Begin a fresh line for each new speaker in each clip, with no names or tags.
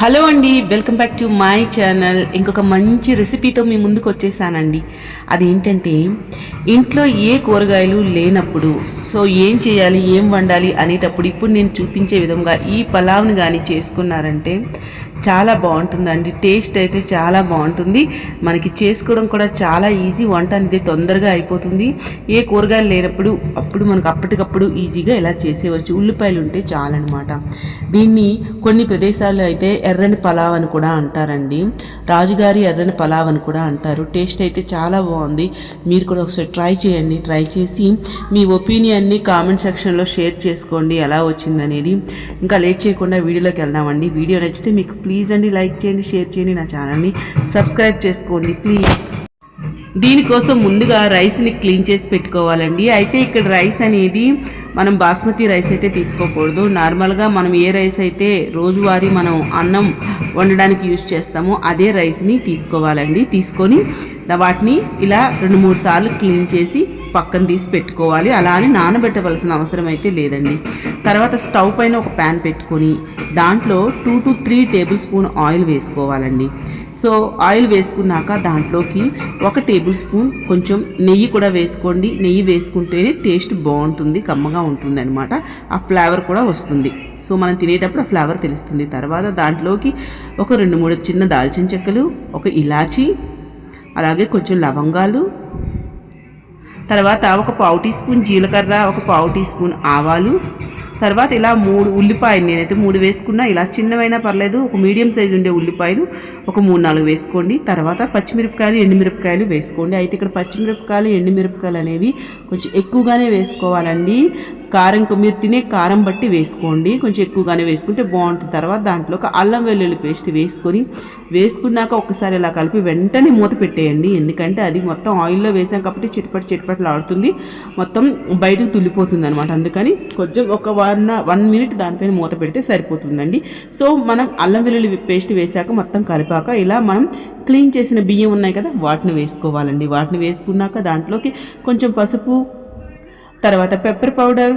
Hello అండి welcome back to my channel. ఇంకొక మంచి రెసిపీతో మీ ముందుకు వచ్చేసానండి. అది ఏంటంటే ఇంట్లో ఏ కూరగాయలు లేనప్పుడు సో ఏం చేయాలి ఏం వండాలి అనేటప్పుడు ఇప్పుడు నేను చూపించే విధంగా ఈ పలావ్ని కానీ చేసుకున్నారంటే చాలా బాగుంటుందండి. టేస్ట్ అయితే చాలా బాగుంటుంది. మనకి చేసుకోవడం కూడా చాలా ఈజీ వంట అనేది తొందరగా అయిపోతుంది. ఏ కూరగాయలు లేనప్పుడు అప్పుడు మనకు అప్పటికప్పుడు ఈజీగా ఇలా చేసేవచ్చు ఉల్లిపాయలు ఉంటే చాలన్నమాట. దీన్ని కొన్ని ప్రదేశాల్లో అయితే ఎర్రని పలావ్ అని కూడా అంటారండి. రాజుగారి ఎర్రని పలావ్ అని కూడా అంటారు. టేస్ట్ అయితే చాలా బాగుంది. మీరు కూడా ఒకసారి ట్రై చేయండి. ట్రై చేసి మీ ఒపీనియన్ని కామెంట్ సెక్షన్లో షేర్ చేసుకోండి. ఎలా వచ్చిందనేది ఇంకా లేట్ చేయకుండా వీడియోలోకి వెళ్దామండి. వీడియో నచ్చితే మీకు ప్లీజ్ అండి లైక్ చేయండి షేర్ చేయండి నా ఛానల్ని. సబ్స్క్రైబ్ చేసుకోండి ప్లీజ్. దీనికోసం ముందుగా రైస్ని క్లీన్ చేసి పెట్టుకోవాలండి. అయితే ఇక్కడ రైస్ అనేది మనం బాస్మతి రైస్ అయితే తీసుకోకూడదు. నార్మల్గా మనం ఏ రైస్ అయితే రోజువారీ మనం అన్నం వండడానికి యూజ్ చేస్తామో అదే రైస్ని తీసుకోవాలండి. తీసుకొని వాటిని ఇలా రెండు మూడు సార్లు క్లీన్ చేసి పక్కన తీసి పెట్టుకోవాలి. అలా అని నానబెట్టవలసిన అవసరం అయితే లేదండి. తర్వాత స్టవ్ పైన ఒక ప్యాన్ పెట్టుకొని దాంట్లో two to three table spoon oil వేసుకోవాలండి. సో ఆయిల్ వేసుకున్నాక దాంట్లోకి ఒక టేబుల్ స్పూన్ కొంచెం నెయ్యి కూడా వేసుకోండి. నెయ్యి వేసుకుంటేనే టేస్ట్ బాగుంటుంది కమ్మగా ఉంటుంది అనమాట ఆ ఫ్లేవర్ కూడా వస్తుంది. సో మనం తినేటప్పుడు ఆ ఫ్లేవర్ తెలుస్తుంది. తర్వాత దాంట్లోకి ఒక రెండు మూడు చిన్న దాల్చిన చెక్కలు ఒక ఇలాచి అలాగే కొంచెం లవంగాలు తర్వాత ఒక పావు టీ స్పూన్ జీలకర్ర ఒక పావు టీ స్పూన్ ఆవాలు. తర్వాత ఇలా మూడు ఉల్లిపాయలు నేనైతే మూడు వేసుకున్నా. ఇలా చిన్నవైనా పర్లేదు ఒక మీడియం సైజు ఉండే ఉల్లిపాయలు ఒక మూడు నాలుగు వేసుకోండి. తర్వాత పచ్చిమిరపకాయలు ఎండుమిరపకాయలు వేసుకోండి. అయితే ఇక్కడ పచ్చిమిరపకాయలు ఎండుమిరపకాయలు అనేవి కొంచెం ఎక్కువగానే వేసుకోవాలండి. కారం మీరు తినే కారం బట్టి వేసుకోండి. కొంచెం ఎక్కువగానే వేసుకుంటే బాగుంటుంది. తర్వాత దాంట్లో ఒక అల్లం వెల్లుల్లి పేస్ట్ వేసుకొని వేసుకున్నాక ఒకసారి ఇలా కలిపి వెంటనే మూత పెట్టేయండి. ఎందుకంటే అది మొత్తం ఆయిల్లో వేసాం కాబట్టి చిట్పటి చిట్పట్లు ఆడుతుంది మొత్తం బయటకు తుల్లిపోతుంది అనమాట అందుకని కొంచెం ఒక వన్ వన్ మినిట్ దానిపైన మూత పెడితే సరిపోతుందండి. సో మనం అల్లం వెల్లుల్లి పేస్ట్ వేసాక మొత్తం కలిపాక ఇలా మనం క్లీన్ చేసిన బియ్యం ఉన్నాయి కదా వాటిని వేసుకోవాలండి. వాటిని వేసుకున్నాక దాంట్లోకి కొంచెం పసుపు తర్వాత pepper powder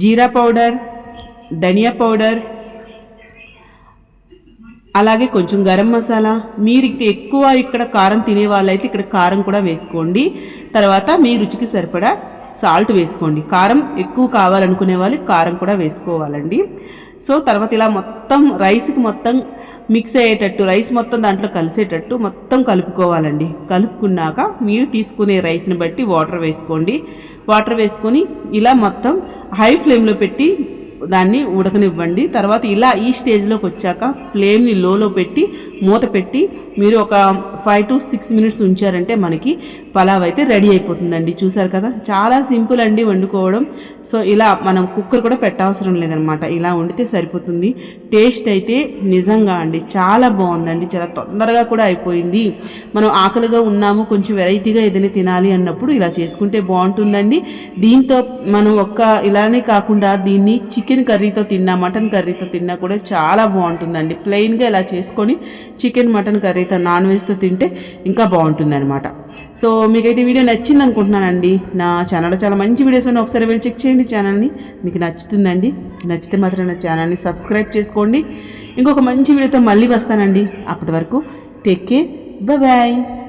jeera powder dhania powder అలాగే కొంచెం గరం మసాలా. మీరు ఇంకా ఎక్కువ ఇక్కడ కారం తినే వాళ్ళైతే ఇక్కడ కారం కూడా వేసుకోండి. తర్వాత మీ రుచికి సరిపడా సాల్ట్ వేసుకోండి. కారం ఎక్కువ కావాలనుకునే వాళ్ళు కారం కూడా వేసుకోవాలండి. సో తర్వాత ఇలా మొత్తం రైస్కి మొత్తం మిక్స్ అయ్యేటట్టు రైస్ మొత్తం దాంట్లో కలిసేటట్టు మొత్తం కలుపుకోవాలండి. కలుపుకున్నాక మీరు తీసుకునే రైస్ని బట్టి వాటర్ వేసుకోండి. వాటర్ వేసుకొని ఇలా మొత్తం హై ఫ్లేమ్లో పెట్టి దాన్ని ఉడకనివ్వండి. తర్వాత ఇలా ఈ స్టేజ్లోకి వచ్చాక ఫ్లేమ్ని లోలో పెట్టి మూత పెట్టి మీరు ఒక ఫైవ్ టు సిక్స్ మినిట్స్ ఉంచారంటే మనకి పలావ్ అయితే రెడీ అయిపోతుందండి. చూసారు కదా? చాలా సింపుల్ అండి వండుకోవడం. సో ఇలా మనం కుక్కర్ కూడా పెట్టవసరం లేదనమాట. ఇలా వండితే సరిపోతుంది. టేస్ట్ అయితే నిజంగా అండి చాలా బాగుందండి. చాలా తొందరగా కూడా అయిపోయింది. మనం ఆకలిగా ఉన్నాము కొంచెం వెరైటీగా ఏదైనా తినాలి అన్నప్పుడు ఇలా చేసుకుంటే బాగుంటుందండి. దీంతో మనం ఒక్క ఇలానే కాకుండా దీన్ని చికెన్ కర్రీతో తిన్నా మటన్ కర్రీతో తిన్నా కూడా చాలా బాగుంటుందండి. ప్లెయిన్గా ఇలా చేసుకొని చికెన్ మటన్ కర్రీతో నాన్ వెజ్తో తింటే ఇంకా బాగుంటుంది అనమాట సో మీకైతే వీడియో నచ్చింది అనుకుంటున్నానండి నా ఛానల్లో చాలా మంచి వీడియోస్ ఉన్నాయి. ఒకసారి వెళ్ళి చెక్ చేయండి ఛానల్ని. మీకు నచ్చుతుందండి. నచ్చితే మాత్రం నా ఛానల్ని సబ్స్క్రైబ్ చేసుకోండి. ఇంకొక మంచి వీడియోతో మళ్ళీ వస్తానండి. అప్పటి వరకు టేక్ కేర్. బాయ్.